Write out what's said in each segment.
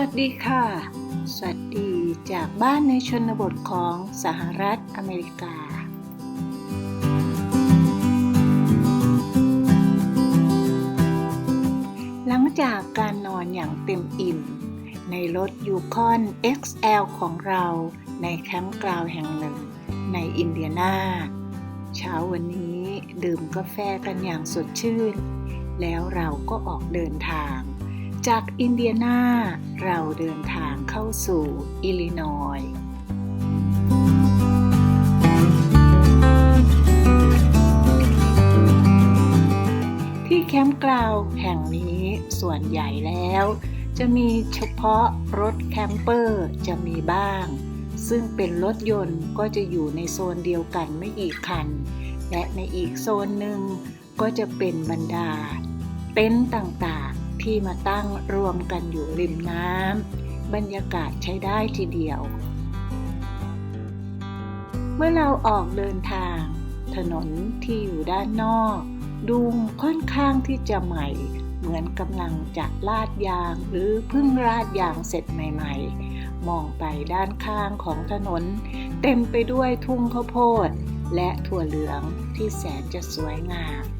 วัสดีค่ะ สวัสดีจากบ้านในชนบทของสหรัฐอเมริกา หลังจากการนอนอย่างเต็มอิ่ม ในรถยูคอน XL ของเราในแคมป์กราวแห่งหนึ่ง ในอินเดียนาเช้าวันนี้ดื่มกาแฟกันอย่างสดชื่น แล้วเราก็ออกเดินทาง จากอินเดียนาเราเดินทางเข้าสู่อิลลินอยที่แคมป์กราวแห่งนี้ส่วนใหญ่แล้ว จะมีเฉพาะรถแคมเปอร์จะมีบ้าง ซึ่งเป็นรถยนต์ก็จะอยู่ในโซนเดียวกันไม่กี่คัน และในอีกโซนหนึ่งก็จะเป็นบรรดา เต็นท์ต่างๆ ที่มาตั้งรวมกันอยู่ริมน้ำบรรยากาศใช้ได้ทีเดียว เมื่อเราออกเดินทาง ถนนที่อยู่ด้านนอก ดูค่อนข้างที่จะใหม่ เหมือนกำลังจะลาดยางหรือเพิ่งราดยางเสร็จใหม่ ๆ มองไปด้านข้างของถนน เต็มไปด้วยทุ่งข้าวโพดและถั่วเหลืองที่แสนจะสวยงาม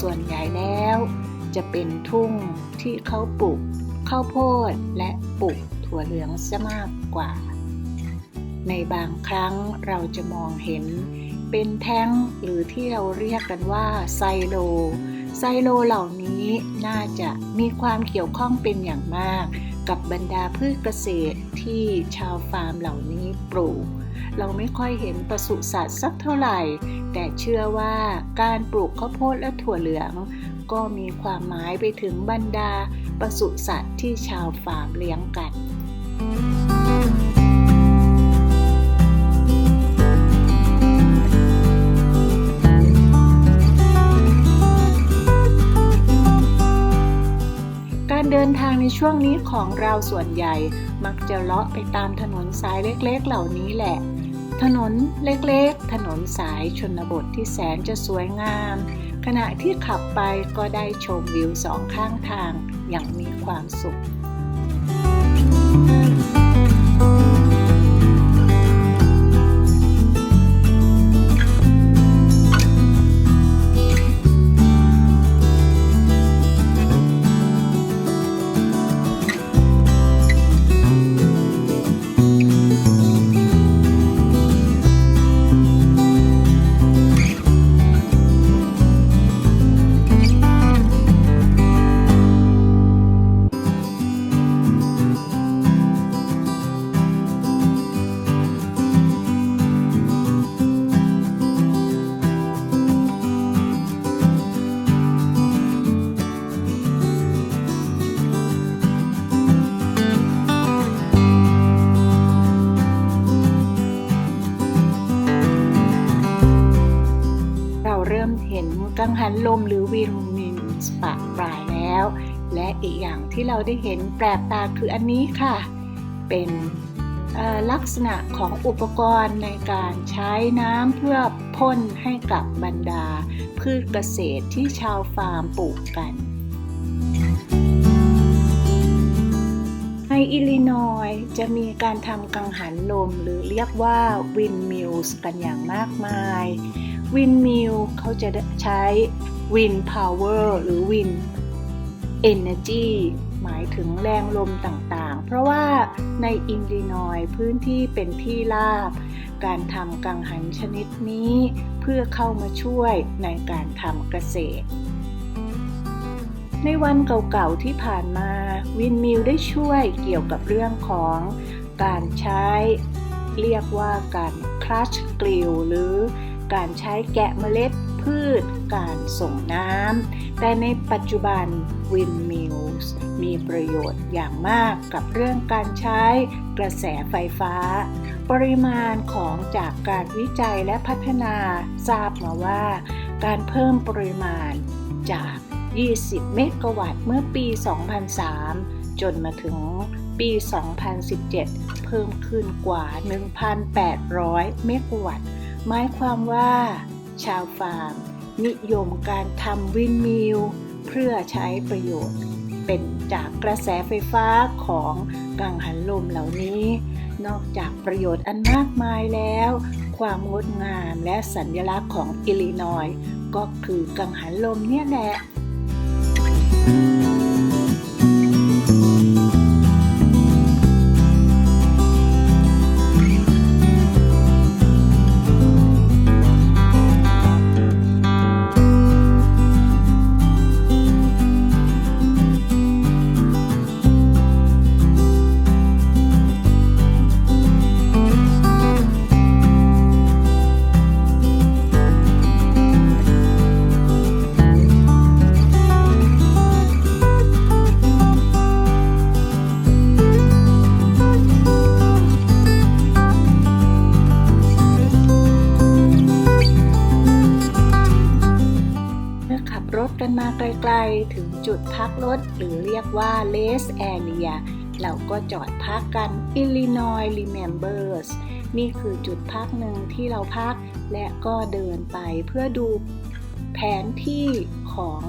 ส่วนใหญ่แล้ว จะเป็นทุ่งที่เขาปลูกข้าวโพดและปลูกถั่วเหลืองซะมากกว่า ในบางครั้งเราจะมองเห็นเป็นแท้งหรือที่เราเรียกกันว่าไซโล ไซโลเหล่านี้น่าจะมีความเกี่ยวข้องเป็นอย่างมาก กับบรรดาพืชเกษตรที่ชาวฟาร์มเหล่านี้ปลูก เราไม่ค่อยเห็นปศุสัตว์สักเท่าไหร่ แต่เชื่อว่าการปลูกข้าวโพดและถั่วเหลือง ก็มีความหมายไปถึงบรรดาปศุสัตว์ที่ชาวฟาร์มเลี้ยงกันกา ช่วงนี้ของเราส่วนใหญ่มักจะเลาะไปตามถนนสายเล็กๆ เหล่านี้แหละ ถนนเล็กๆ ถนนสายชนบทที่แสนจะสวยงาม ขณะที่ขับไปก็ได้ชมวิวสองข้างทางอย่างมีความสุข นลมหรือวินมินสปะปลายแล้ว และอีกอย่างที่เราได้เห็นแปลกตาคืออันนี้ค่ะ เป็นลักษณะของอุปกรณ์ในการใช้น้ำเพื่อพ่นให้กับบรรดา พืชเกษตรที่ชาวฟาร์มปลูกกัน ในอิลลินอยจะมีการทำกังหันลมหรือเรียกว่าวินมิลส์กันอย่างมากมาย วินมิลเขาจะใช้วินพาวเวอร์หรือวิน energy หมายถึงแรงลมต่างๆ เพราะว่าในอินดินอยส์พื้นที่เป็นที่ราบ การทำกังหันชนิดนี้เพื่อเข้ามาช่วยในการทำเกษตร ในวันเก่าๆที่ผ่านมาวินมิลได้ช่วยเกี่ยวกับเรื่องของการใช้ เรียกว่าการคลัชกลิวหรือ การใช้แกะเมล็ดพืช การส่งน้ำ แต่ในปัจจุบันวินมิลส์มีประโยชน์อย่างมากกับเรื่องการใช้กระแสไฟฟ้า ปริมาณของจากการวิจัยและพัฒนาทราบมาว่า การเพิ่มปริมาณจาก 20 เมกะวัตต์เมื่อปี 2003 จนมาถึงปี 2017 เพิ่มขึ้นกว่า 1,800 เมกะวัตต์ หมายความว่า ชาวฟาร์ม นิยมการทำวินมิลเพื่อใช้ประโยชน์ เป็นจากกระแสไฟฟ้าของกังหันลมเหล่านี้ นอกจากประโยชน์อันมากมายแล้ว ความงดงามและสัญลักษณ์ของอิลลินอยส์ก็คือกังหันลมเนี่ยแหละ ลถึงจุดพักรถหรือเรียกว่า Rest Area เราก็จอดพักกัน Illinois Remembers นี่คือจุดพักหนึ่งที่เราพัก และก็เดินไปเพื่อดูแผนที่ของ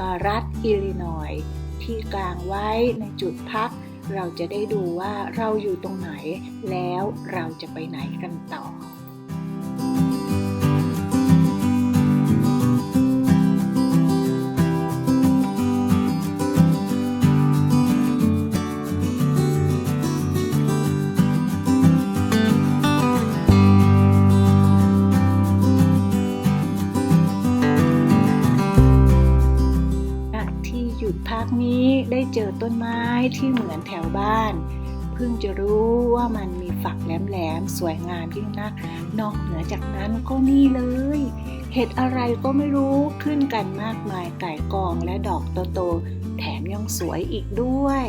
อรัฐอิลลินอยส์ที่กลางไว้ในจุดพัก เราจะได้ดูว่าเราอยู่ตรงไหน แล้วเราจะไปไหนกันต่อ เจอต้นไม้ที่เหมือนแถวบ้าน เพิ่งจะรู้ว่ามันมีฝักแหลมๆสวยงามยิ่งนัก นอกเหนือจากนั้นก็นี่เลย เห็ดอะไรก็ไม่รู้ขึ้นกันมากมายไก่กองและดอกโตๆแถมยังสวยอีกด้วย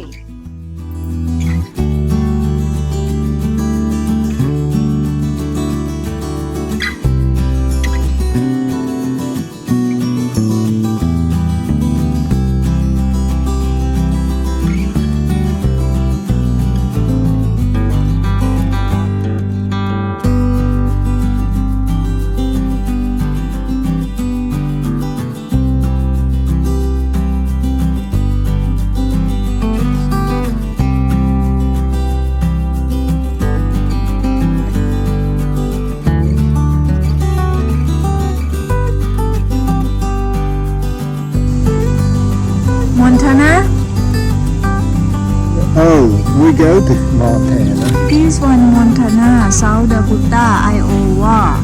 we go to Montana. This one Montana, South Dakota, Iowa.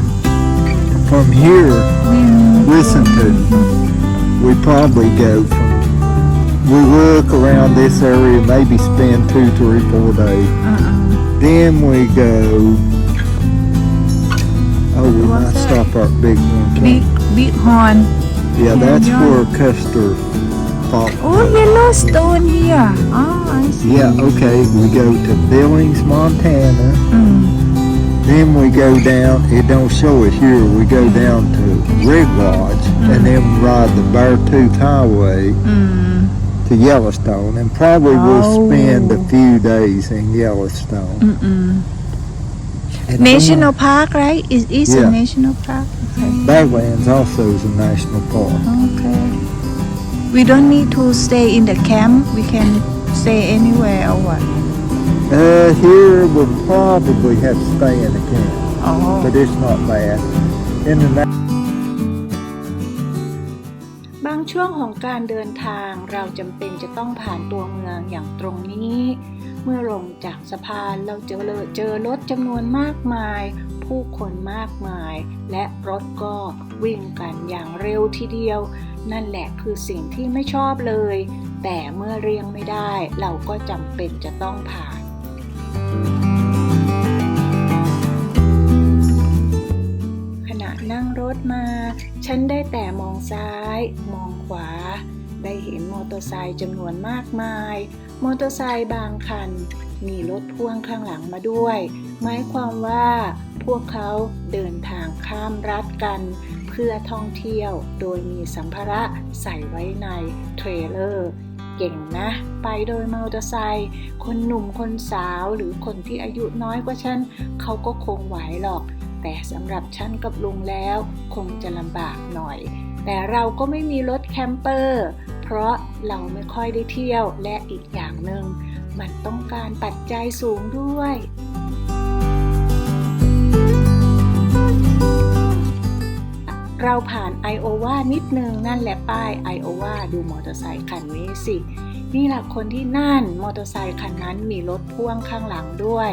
From here, When listen to we probably go from we look around this area, maybe spend two, three, four days. Uh-uh. Then we go Oh, we What's might that? stop our big one. Big Big Horn. Yeah, that's where Custer Oh, Yellowstone here. Oh, I see. Yeah, okay. We go to Billings, Montana. Mm. Then we go down, it don't show it here, we go down to Rig Lodge and then ride the Beartooth Highway Mm. to Yellowstone and probably we'll spend a Oh. few days in Yellowstone. And National Park, right? Is is Yeah. a national park? Okay. Badlands also is a national park. Okay. We don't need to stay in the camp. We can stay anywhere or what? Uh, here we'll probably have to stay in a camp, Oh. but it's not bad. In the บางช่วงช่วงของการเดินทางเราจำเป็นจะต้องผ่านตัวเมืองอย่างตรงนี้ เมื่อลงจากสะพานเราเจอเลยเจอรถจำนวนมากมาย ผู้คนมากมาย และรถก็วิ่งกันอย่างเร็วทีเดียว นั่นแหละคือสิ่งที่ไม่ชอบเลย แต่เมื่อเรียงไม่ได้ เราก็จำเป็นจะต้องผ่าน ขณะนั่งรถมา ฉันได้แต่มองซ้าย มองขวา ได้เห็นมอเตอร์ไซค์จำนวนมากมาย มอเตอร์ไซค์บางคัน มีรถพ่วงข้างหลังมาด้วย หมายความว่าพวกเขาเดินทางข้ามรัฐกัน เพื่อท่องเที่ยวโดยมีสัมภาระใส่ไว้ในเทรลเลอร์เก่งนะ ไปโดยมอเตอร์ไซค์คนหนุ่มคนสาวหรือคนที่อายุน้อยกว่าฉัน เขาก็คงไหวหรอก แต่สำหรับฉันกับลุงแล้ว คงจะลำบากหน่อย แต่เราก็ไม่มีรถแคมเปอร์ เพราะเราไม่ค่อยได้เที่ยวและอีกอย่างหนึ่งมันต้องการปัจจัยสูงด้วย เราผ่านไอโอวานิดนึงนั่นแหละป้ายไอโอวาดูมอเตอร์ไซคันนี้สิ นี่แหละคนที่นั่นมอเตอร์ไซคันนั้นมีรถพ่วงข้างหลังด้วย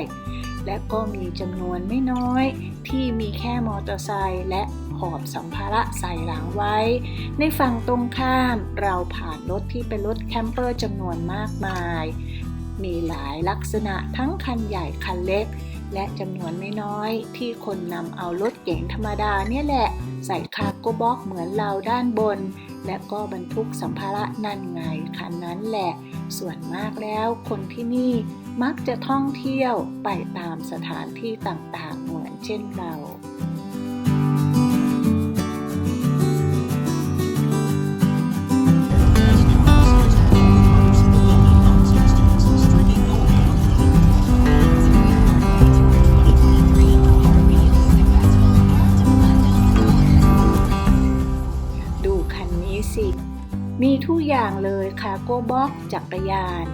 และก็มีจำนวนไม่น้อย ที่มีแค่มอเตอร์ไซค์และหอบสัมภาระใส่หลังไว้ ในฝั่งตรงข้ามเราผ่านรถที่เป็นรถแคมเปอร์จำนวนมากมาย มีหลายลักษณะทั้งคันใหญ่คันเล็ก และจำนวนไม่น้อยที่คนนำเอารถเก๋งธรรมดาเนี่ยแหละ ใส่คาร์โกบ็อกเหมือนเราด้านบน และก็บรรทุกสัมภาระนั่นไงคันนั้นแหละ ส่วนมากแล้วคนที่นี่มักจะท่องเที่ยวไปตามสถานที่ต่างๆ เหมือนเช่นเรา ก้บ็อกจักรยาน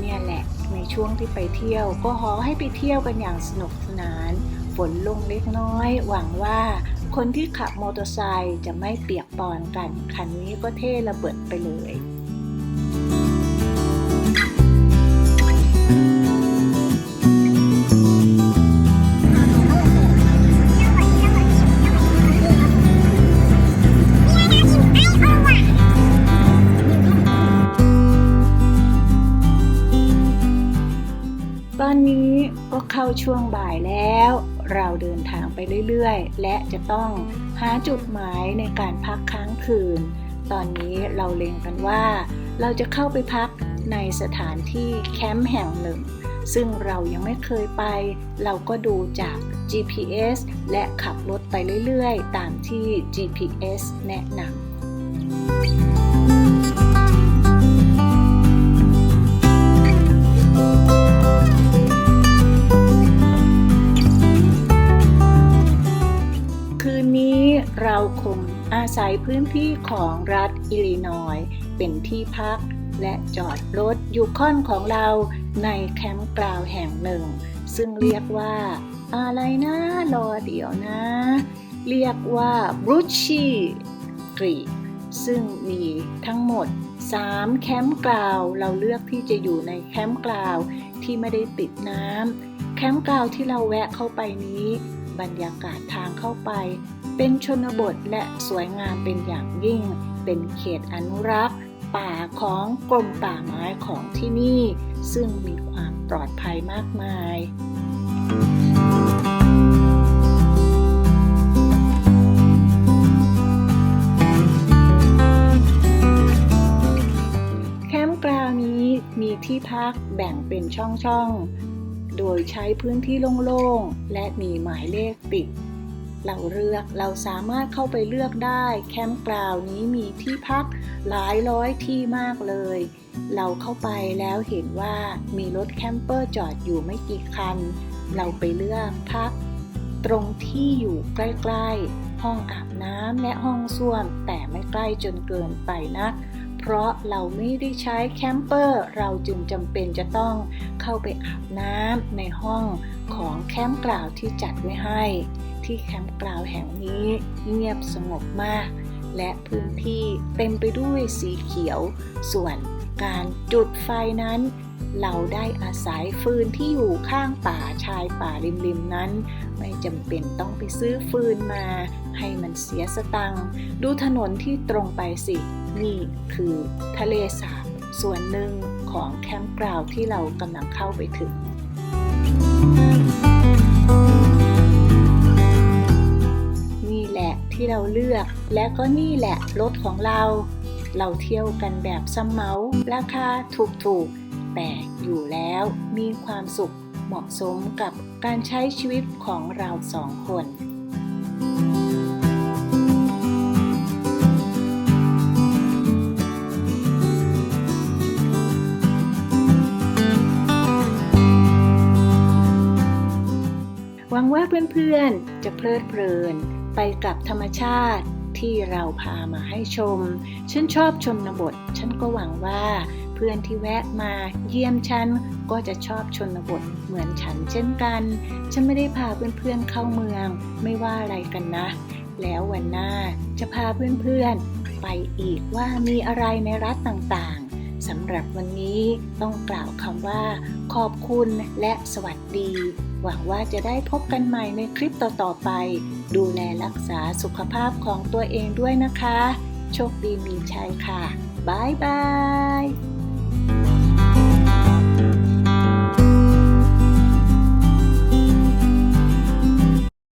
เนี่ยแหละในช่วงที่ไปเที่ยว ก็ขอให้ไปเที่ยวกันอย่างสนุกสนาน ฝนลงเล็กน้อย หวังว่าคนที่ขับมอเตอร์ไซค์จะไม่เปียกปอนกัน คันนี้ก็เท่ระเบิดไปเลย ไปเรื่อยๆ และจะต้องหาจุดหมายในการพักค้างคืน ตอนนี้เราเล็งกันว่า เราจะเข้าไปพักในสถานที่แคมป์แห่งหนึ่ง ซึ่งเรายังไม่เคยไป เราก็ดูจาก GPS และขับรถไปเรื่อยๆ ตามที่ GPS แนะนำ อาศัยพื้นที่ของรัฐอิลลินอยส์เป็นที่พักและจอดรถยูคอนของเราในแคมป์กราวแห่งหนึ่ง ซึ่งเรียกว่า อะไรนะรอเดี๋ยวนะ เรียกว่าบรูชีกรีซึ่งมีทั้งหมด 3 แคมป์กราว เราเลือกที่จะอยู่ในแคมป์กราวที่ไม่ได้ติดน้ำแคมป์กราวที่เราแวะเข้าไปนี้ บรรยากาศทางเข้าไป เป็นชนบทและสวยงามเป็นอย่างยิ่ง เป็นเขตอนุรักษ์ ป่าของกรมป่าไม้ของที่นี่ ซึ่งมีความปลอดภัยมากมาย แคมป์กราวน์นี้มีที่พักแบ่งเป็นช่องๆ โดยใช้พื้นที่โล่งๆ และมีหมายเลขติด เราเลือก เราสามารถเข้าไปเลือกได้ แคมป์กราวนี้มีที่พักหลายร้อยที่มากเลย เราเข้าไปแล้วเห็นว่ามีรถแคมเปอร์จอดอยู่ไม่กี่คัน เราไปเลือกพัก ตรงที่อยู่ใกล้ๆ ห้องอาบน้ำและห้องส้วม แต่ไม่ใกล้จนเกินไปนักเพราะเราไม่ได้ใช้แคมเปอร์ เราจึงจำเป็นจะต้องเข้าไปอาบน้ำในห้องของแคมป์กล่าวที่จัดไว้ให้ ที่แคมป์กล่าวแห่งนี้ เงียบสงบมาก และพื้นที่เต็มไปด้วยสีเขียว ส่วนการจุดไฟนั้น เราได้อาศัยฟืนที่อยู่ข้างป่าชายป่าริมๆนั้น ไม่จำเป็นต้องไปซื้อฟืนมา ให้มันเสียสตังค์ดูถนนที่ตรงไปสิ นี่คือทะเลสาบส่วนหนึ่งของแคมป์กราวที่เรากำลังเข้าไปถึงนี่ ที่เราเลือก และก็นี่แหละรถของเรา เราเที่ยวกันแบบซัมเมาราคาถูกๆ แต่อยู่แล้วมีความสุขเหมาะสมกับการใช้ชีวิตของเราสองคนหวังว่าเพื่อนๆ จะเพลิดเพลิน ไปกับธรรมชาติที่เราพามาให้ชม ฉันชอบชนบท ฉันก็หวังว่าเพื่อนที่แวะมาเยี่ยมฉันก็จะชอบชนบทเหมือนฉันเช่นกัน ฉันไม่ได้พาเพื่อนๆเข้าเมือง ไม่ว่าอะไรกันนะ แล้ววันหน้าจะพาเพื่อนๆไปอีกว่ามีอะไรในรัฐต่างๆ สำหรับวันนี้ต้องกล่าวคำว่า ขอบคุณและสวัสดี หวังว่าจะได้พบกันใหม่ในคลิปต่อ ๆ ไป ดูแลรักษาสุขภาพของตัวเองด้วยนะคะ โชคดีมีชัยค่ะ บ๊ายบาย